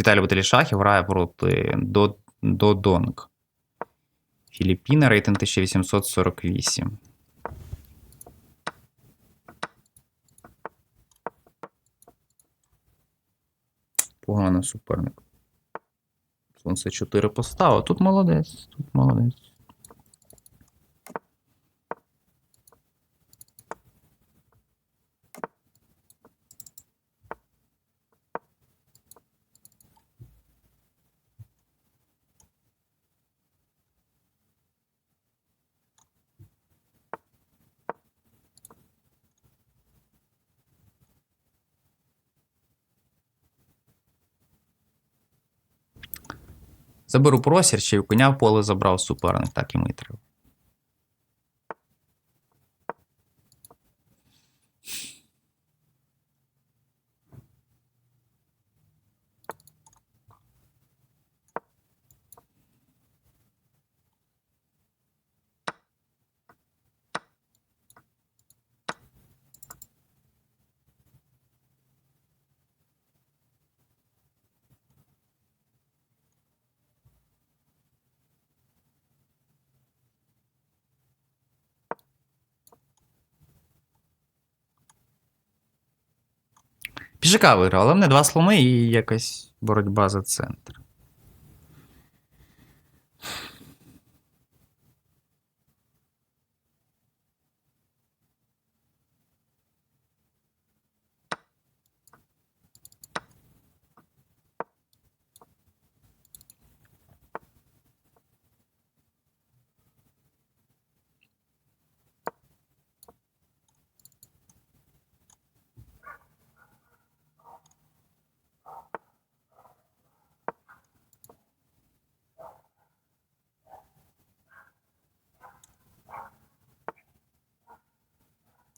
Віталій Баталій Шахів грає проти Додонг. Філіппіна, рейтинг 1848. Поганий суперник. Сонце 4 поставив. Тут молодець. Тут молодець. Заберу просір, чи коня в поле забрав суперник, так йому і треба. Пішака виграв, але мене два сломи і якась боротьба за центр.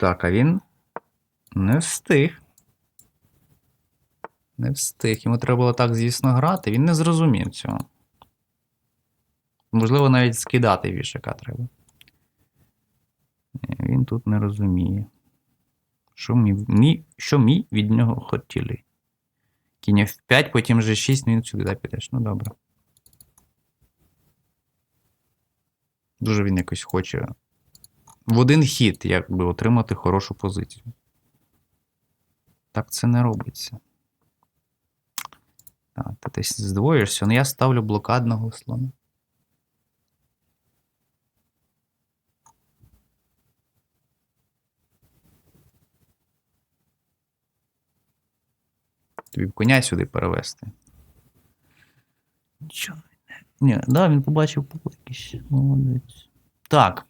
Так, а він не встиг. Не встиг. Йому треба було так, звісно, грати. Він не зрозумів цього. Можливо, навіть скидати вішака треба. Він тут не розуміє. Що мі, мі, що мі від нього хотіли? Кінь F5, потім вже 6, ну він сюди да, підеш. Ну добре. Дуже він якось хоче в один хід, якби отримати хорошу позицію. Так це не робиться. Так, ти десь здвоїшся, ну я ставлю блокадного слона. Тобі б коня сюди перевести. Нічого. не- Ні, да, він побачив якийсь. Молодець. Так.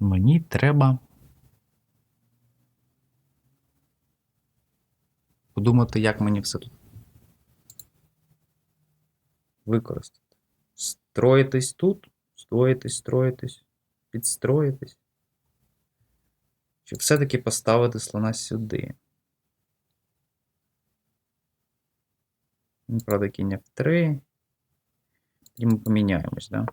Мені треба подумати, як мені все тут використати. Строїтись тут, строїтись, строїтись, підстроїтись. Чи все-таки поставити слона сюди? Ну, Правда, кінь в 3. І ми поміняємось, так? Да?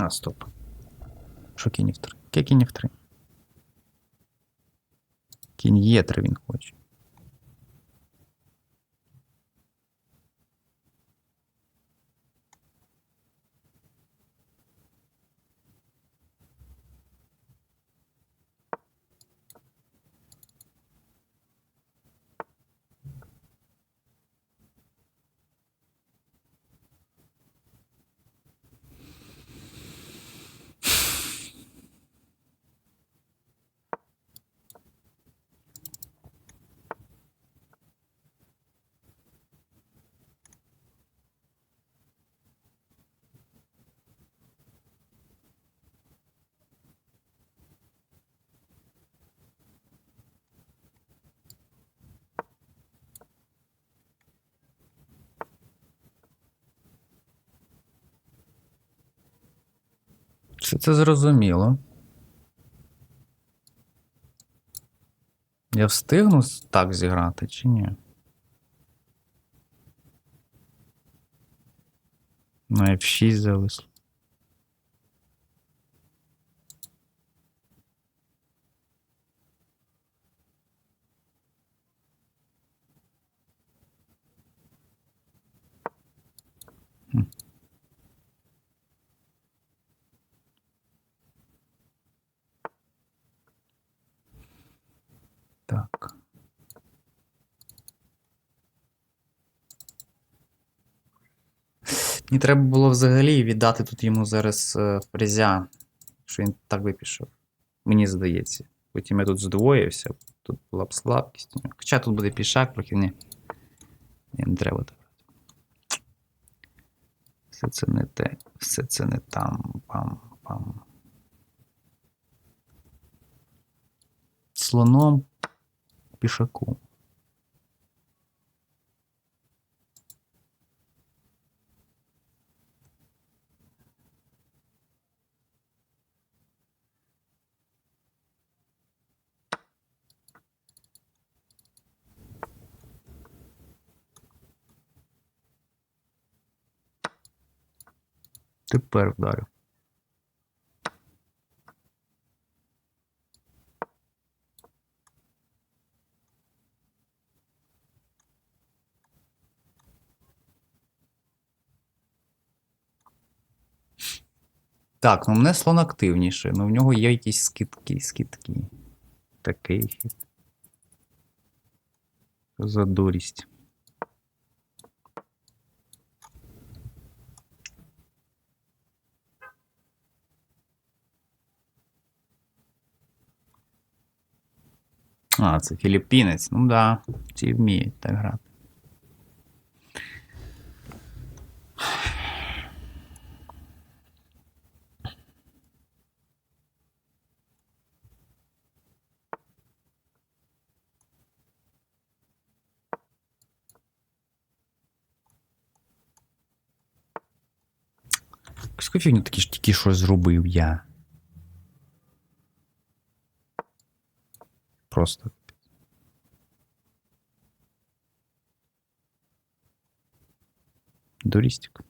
А, стоп. Що кінь в 3? Яке кінь в 3? Кінь є 3 він хоче. Все це зрозуміло. Я встигну так зіграти чи ні? На F6 зависло. Хм. Так. Мені треба було взагалі віддати тут йому зараз е, фрезя, що він так би пішов. Мені здається. Потім я тут здвоївся, тут була б слабкість. Хоча тут буде пішак, трохи ні. Ні, не треба так. Все це не те, все це не там. Пам, пам. Слоном пішаку. Тепер вдарю. Так, ну мене слон активніший, ну в нього є якісь скидки, скидки. Такий хід. За дурість. А, це філіппінець. Ну да, ці вміють так грати. Фігню такі ж тільки що зробив я. Просто. Дурістик.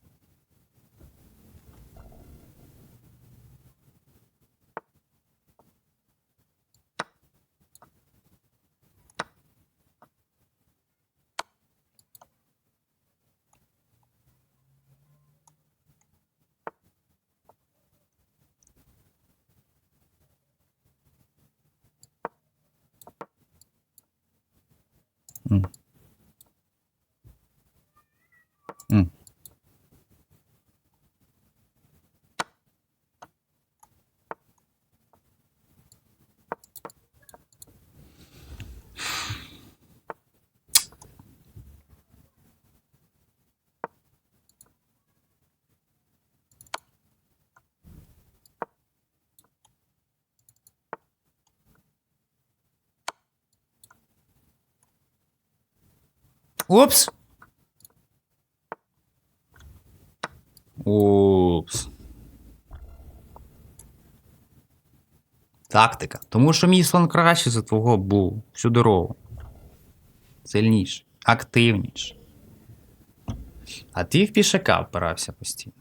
Mm. Упс. Упс. Тактика. Тому що мій слон краще за твого був всю дорогу. Сильніший, активніший. А ти в пішака впирався постійно.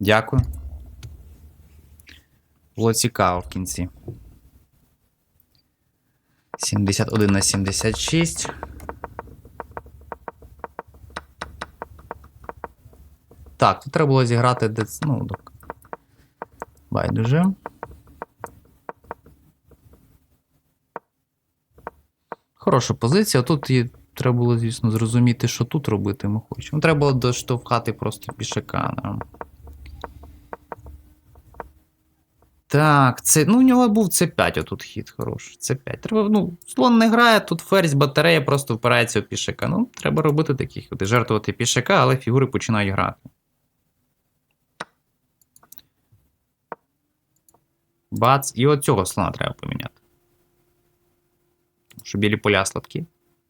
Дякую. Було цікаво в кінці. 71 на 76. Так, тут треба було зіграти дец... Ну, так. Байдуже. Хороша позиція. Тут і треба було, звісно, зрозуміти, що тут робити ми хочемо. Треба було доштовхати просто пішака. Да. Так, це, ну у нього був С5 отут хід хороший. С5. Треба, ну, слон не грає, тут ферзь, батарея просто впирається в пішака. Ну, треба робити такі ходи, жертвувати пішака, але фігури починають грати. Бац, і от цього слона треба поміняти. Що білі поля слабкі.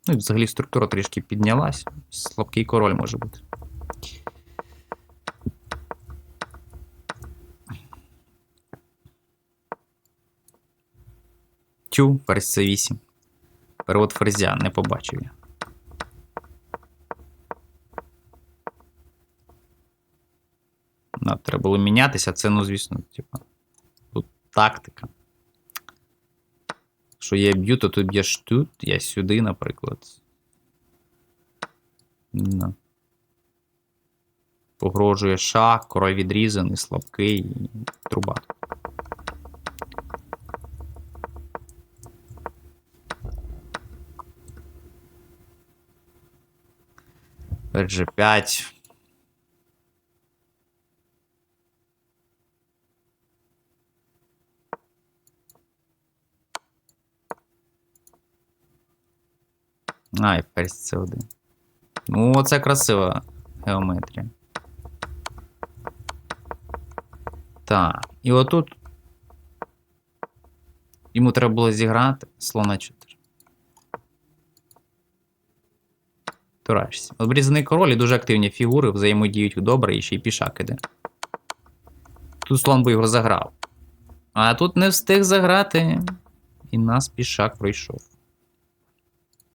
Ну і взагалі структура трішки піднялась. Слабкий король може бути. Тю, ферзь c8. Перевод ферзя не побачив я. Треба було мінятися, це, ну, звісно, типу, тут тактика. Що я б'ю, то тут б'єш тут, я сюди, наприклад. Да. Погрожує шах, король відрізаний, слабкий і труба. G5. А, і ферзь це один. Ну, оце красива геометрія. Так, і отут. Йому треба було зіграти слона 4. Турачся. Обрізаний король і дуже активні фігури взаємодіють добре і ще й пішак іде. Тут слон би його заграв. А тут не встиг заграти. І нас пішак пройшов.